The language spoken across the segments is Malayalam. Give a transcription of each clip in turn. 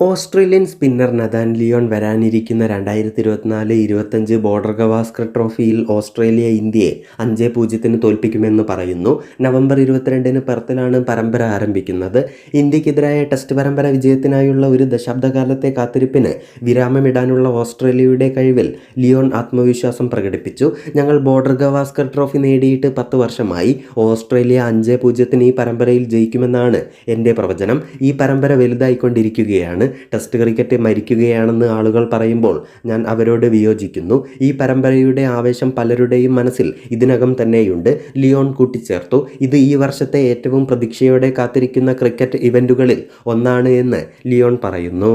ഓസ്ട്രേലിയൻ സ്പിന്നർ നദാൻ ലിയോൺ വരാനിരിക്കുന്ന രണ്ടായിരത്തി ഇരുപത്തിനാല് ഇരുപത്തഞ്ച് ബോർഡർ ഗവാസ്കർ ട്രോഫിയിൽ ഓസ്ട്രേലിയ ഇന്ത്യയെ അഞ്ച് പൂജ്യത്തിന് തോൽപ്പിക്കുമെന്ന് പറയുന്നു. നവംബർ ഇരുപത്തിരണ്ടിന് പെർത്തിലാണ് പരമ്പര ആരംഭിക്കുന്നത്. ഇന്ത്യക്കെതിരായ ടെസ്റ്റ് പരമ്പര വിജയത്തിനായുള്ള ഒരു ദശാബ്ദകാലത്തെ കാത്തിരിപ്പിന് വിരാമമിടാനുള്ള ഓസ്ട്രേലിയയുടെ കഴിവിൽ ലിയോൺ ആത്മവിശ്വാസം പ്രകടിപ്പിച്ചു. ഞങ്ങൾ ബോർഡർ ഗവാസ്കർ ട്രോഫി നേടിയിട്ട് പത്ത് വർഷമായി. ഓസ്ട്രേലിയ അഞ്ച് പൂജ്യത്തിന് ഈ പരമ്പരയിൽ ജയിക്കുമെന്നാണ് എന്റെ പ്രവചനം. ഈ പരമ്പര വലുതായിക്കൊണ്ടിരിക്കുകയാണ്. ടെസ്റ്റ് ക്രിക്കറ്റ് മരിക്കുകയാണെന്ന് ആളുകൾ പറയുമ്പോൾ ഞാൻ അവരോട് വിയോജിക്കുന്നു. ഈ പരമ്പരയുടെ ആവേശം പലരുടെയും മനസ്സിൽ ഇതിനകം തന്നെയുണ്ട്. ലിയോൺ കൂട്ടിച്ചേർത്തു. ഇത് ഈ വർഷത്തെ ഏറ്റവും പ്രതീക്ഷയോടെ കാത്തിരിക്കുന്ന ക്രിക്കറ്റ് ഇവന്റുകളിൽ ഒന്നാണ് എന്ന് ലിയോൺ പറയുന്നു.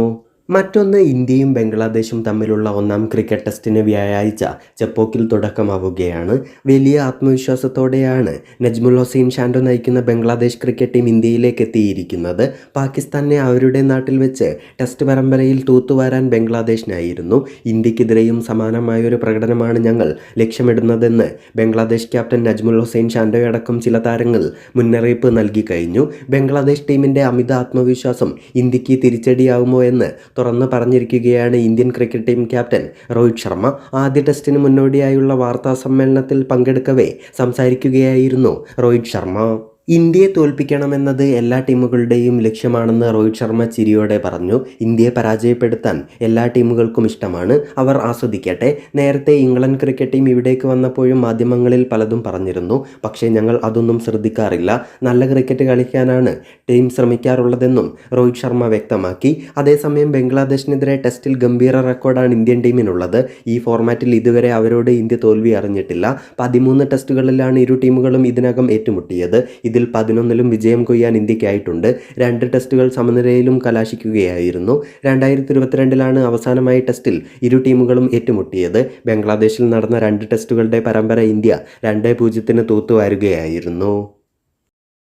മറ്റൊന്ന് ഇന്ത്യയും ബംഗ്ലാദേശും തമ്മിലുള്ള ഒന്നാം ക്രിക്കറ്റ് ടെസ്റ്റിന് വ്യാഴാഴ്ച ചെപ്പോക്കിൽ തുടക്കമാവുകയാണ്. വലിയ ആത്മവിശ്വാസത്തോടെയാണ് നജ്മുൽ ഹുസൈൻ ഷാൻഡോ നയിക്കുന്ന ബംഗ്ലാദേശ് ക്രിക്കറ്റ് ടീം ഇന്ത്യയിലേക്ക് എത്തിയിരിക്കുന്നത്. പാകിസ്ഥാനെ അവരുടെ നാട്ടിൽ വെച്ച് ടെസ്റ്റ് പരമ്പരയിൽ തൂത്തുവാരാൻ ബംഗ്ലാദേശിനായിരുന്നു. ഇന്ത്യക്കെതിരെയും സമാനമായൊരു പ്രകടനമാണ് ഞങ്ങൾ ലക്ഷ്യമിടുന്നതെന്ന് ബംഗ്ലാദേശ് ക്യാപ്റ്റൻ നജ്മുൽ ഹുസൈൻ ഷാൻഡോയടക്കം ചില താരങ്ങൾ മുന്നറിയിപ്പ് നൽകി കഴിഞ്ഞു. ബംഗ്ലാദേശ് ടീമിന്റെ അമിത ആത്മവിശ്വാസം ഇന്ത്യയ്ക്ക് തിരിച്ചടിയാവുമോ എന്ന് തുറന്നു പറഞ്ഞിരിക്കുകയാണ് Indian cricket team captain Rohit Sharma. ആദ്യ ടെസ്റ്റിന് മുന്നോടിയായുള്ള വാർത്താ സമ്മേളനത്തിൽ പങ്കെടുക്കവേ സംസാരിക്കുകയായിരുന്നു രോഹിത് ശർമ്മ. ഇന്ത്യയെ തോൽപ്പിക്കണമെന്നത് എല്ലാ ടീമുകളുടെയും ലക്ഷ്യമാണെന്ന് രോഹിത് ശർമ്മ ചിരിയോടെ പറഞ്ഞു. ഇന്ത്യയെ പരാജയപ്പെടുത്താൻ എല്ലാ ടീമുകൾക്കും ഇഷ്ടമാണ്. അവർ ആസ്വദിക്കട്ടെ. നേരത്തെ ഇംഗ്ലണ്ട് ക്രിക്കറ്റ് ടീം ഇവിടേക്ക് വന്നപ്പോഴും മാധ്യമങ്ങളിൽ പലതും പറഞ്ഞിരുന്നു. പക്ഷേ ഞങ്ങൾ അതൊന്നും ശ്രദ്ധിക്കാറില്ല. നല്ല ക്രിക്കറ്റ് കളിക്കാനാണ് ടീം ശ്രമിക്കാറുള്ളതെന്നും രോഹിത് ശർമ്മ വ്യക്തമാക്കി. അതേസമയം ബംഗ്ലാദേശിനെതിരെ ടെസ്റ്റിൽ ഗംഭീര റെക്കോർഡാണ് ഇന്ത്യൻ ടീമിനുള്ളത്. ഈ ഫോർമാറ്റിൽ ഇതുവരെ അവരോട് ഇന്ത്യ തോൽവി അറിഞ്ഞിട്ടില്ല. പതിമൂന്ന് ടെസ്റ്റുകളിലാണ് ഇരു ടീമുകളും ഇതിനകം ഏറ്റുമുട്ടിയത്. ഇതിൽ പതിനൊന്നിലും വിജയം കൊയ്യാൻ ഇന്ത്യക്കായിട്ടുണ്ട്. രണ്ട് ടെസ്റ്റുകൾ സമനിലയിലും കലാശിക്കുകയായിരുന്നു. രണ്ടായിരത്തി ഇരുപത്തിരണ്ടിലാണ് അവസാനമായി ടെസ്റ്റിൽ ഇരു ടീമുകളും ഏറ്റുമുട്ടിയത്. ബംഗ്ലാദേശിൽ നടന്ന രണ്ട് ടെസ്റ്റുകളുടെ പരമ്പര ഇന്ത്യ രണ്ട് പൂജ്യത്തിന് തൂത്തുവാരുകയായിരുന്നു.